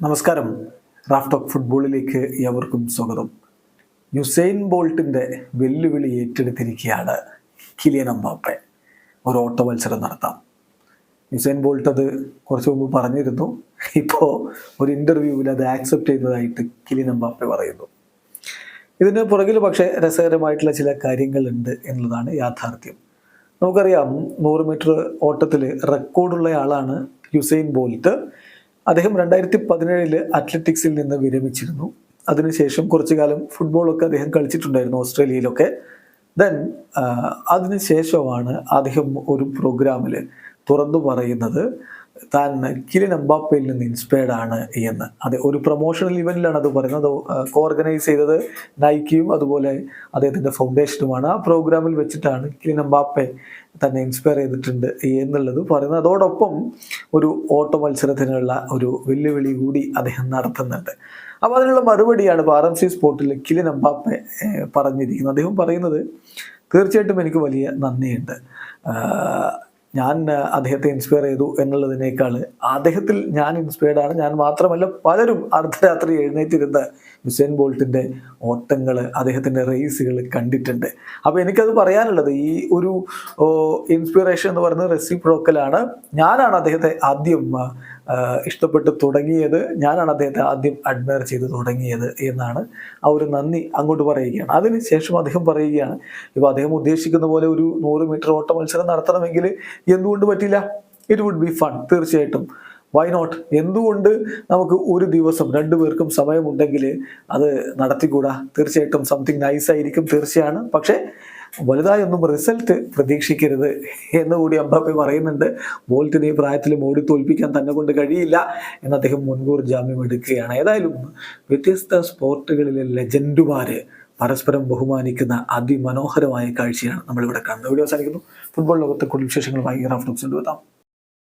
നമസ്കാരം. Raf talk ഫുട്ബോളിലേക്ക് ഏവർക്കും സ്വാഗതം. യുസൈൻ ബോൾട്ടിന്റെ വെല്ലുവിളി ഏറ്റെടുത്തിരിക്കുകയാണ് കിലിയൻ അമ്പാപ്പെ ഒരു ഓട്ട മത്സരം നടത്താം. യുസൈൻ ബോൾട്ട് അത് കുറച്ച് മുമ്പ് പറഞ്ഞിരുന്നു. ഇപ്പോൾ ഒരു ഇന്റർവ്യൂവിൽ അത് ആക്സെപ്റ്റ് ചെയ്യുന്നതായിട്ട് കിലിയൻ അമ്പാപ്പെ പറയുന്നു. ഇതിന് പുറകിൽ പക്ഷേ രസകരമായിട്ടുള്ള ചില കാര്യങ്ങളുണ്ട് എന്നുള്ളതാണ് യാഥാർത്ഥ്യം. നമുക്കറിയാം നൂറ് മീറ്റർ ഓട്ടത്തിൽ റെക്കോർഡുള്ള ആളാണ് യുസൈൻ ബോൾട്ട്. അദ്ദേഹം രണ്ടായിരത്തി പതിനേഴിൽ അത്ലറ്റിക്സിൽ നിന്ന് വിരമിച്ചിരുന്നു. അതിനുശേഷം കുറച്ചു കാലം ഫുട്ബോളൊക്കെ അദ്ദേഹം കളിച്ചിട്ടുണ്ടായിരുന്നു ഓസ്ട്രേലിയയിലൊക്കെ. ദെൻ അതിനുശേഷമാണ് അദ്ദേഹം ഒരു പ്രോഗ്രാമിൽ തുറന്നു പറയുന്നത്. താൻ കിലിൻ അമ്പാപ്പയിൽ നിന്ന് ഇൻസ്പയർഡ് ആണ് എന്ന്. അതെ ഒരു പ്രൊമോഷണൽ ഇവന്റിലാണ് അത് പറയുന്നത്. കോ ഓർഗനൈസ് ചെയ്തത് നൈക്കിയും അതുപോലെ അദ്ദേഹത്തിന്റെ ഫൗണ്ടേഷനുമാണ് ആ പ്രോഗ്രാമിൽ വെച്ചിട്ടാണ് കിലിൻ അമ്പാപ്പെ തന്നെ ഇൻസ്പയർ ചെയ്തിട്ടുണ്ട് എന്നുള്ളത് പറയുന്നത്. അതോടൊപ്പം ഒരു ഓട്ട മത്സരത്തിനുള്ള ഒരു വെല്ലുവിളി കൂടി അദ്ദേഹം നടത്തുന്നുണ്ട്. അപ്പോൾ അതിനുള്ള മറുപടിയാണ് ഇപ്പോൾ ആർ എം സി സ്പോർട്ടിൽ കിലിൻ അമ്പാപ്പെ പറഞ്ഞിരിക്കുന്നത്. അദ്ദേഹം പറയുന്നത് തീർച്ചയായിട്ടും എനിക്ക് വലിയ നന്ദിയുണ്ട്. ഞാൻ അദ്ദേഹത്തെ ഇൻസ്പയർ ചെയ്തു എന്നുള്ളതിനേക്കാൾ അദ്ദേഹത്തിൽ ഞാൻ ഇൻസ്പയർഡ് ആണ്. ഞാൻ മാത്രമല്ല പലരും അർദ്ധരാത്രി എഴുന്നേറ്റിരുന്ന ഹുസൈൻ ബോൾട്ടിന്റെ ഓട്ടങ്ങൾ അദ്ദേഹത്തിന്റെ റേസുകൾ കണ്ടിട്ടുണ്ട്. അപ്പോൾ എനിക്കത് പറയാനുള്ളത് ഈ ഒരു ഇൻസ്പിറേഷൻ എന്ന് പറയുന്നത് റെസിപ്രോക്കലാണ് ഞാനാണ് അദ്ദേഹത്തെ ആദ്യം ഇഷ്ടപ്പെട്ട് തുടങ്ങിയത് ഞാനാണ് അദ്ദേഹത്തെ ആദ്യം അഡ്മയർ ചെയ്ത് തുടങ്ങിയത് എന്നാണ് ആ ഒരു നന്ദി അങ്ങോട്ട് പറയുകയാണ്. അതിനുശേഷം അദ്ദേഹം പറയുകയാണ് ഇപ്പോൾ അദ്ദേഹം ഉദ്ദേശിക്കുന്ന പോലെ ഒരു നൂറ് മീറ്റർ ഓട്ട മത്സരം നടത്തണമെങ്കിൽ എന്തുകൊണ്ട് പറ്റില്ല? ഇറ്റ് വുഡ് ബി ഫൺ തീർച്ചയായിട്ടും. വൈ നോട്ട് എന്തുകൊണ്ട് നമുക്ക് ഒരു ദിവസം രണ്ടു പേർക്കും സമയമുണ്ടെങ്കിൽ അത് നടത്തിക്കൂടാ? തീർച്ചയായിട്ടും സംതിങ് നൈസ് ആയിരിക്കും തീർച്ചയാണ്. പക്ഷേ വലുതായൊന്നും റിസൾട്ട് പ്രതീക്ഷിക്കരുത് എന്ന് കൂടി അമ്പാപ്പെ പറയുന്നുണ്ട്. ബോൾട്ടിനെ ഈ പ്രായത്തിൽ മോടി തോൽപ്പിക്കാൻ തന്നെ കൊണ്ട് കഴിയില്ല എന്ന് അദ്ദേഹം മുൻകൂർ ജാമ്യം എടുക്കുകയാണ്. ഏതായാലും വ്യത്യസ്ത സ്പോർട്ടുകളിലെ ലെജൻഡുമാര് പരസ്പരം ബഹുമാനിക്കുന്ന അതിമനോഹരമായ കാഴ്ചയാണ് നമ്മളിവിടെ കണ്ടത്. വീഡിയോ അവസാനിക്കുന്നു. ഫുട്ബോൾ ലോകത്തെ കൂടുതൽ വിശേഷങ്ങളുമായി ഇറാഫ് ടോക്സ് കൊണ്ടുവെത്താം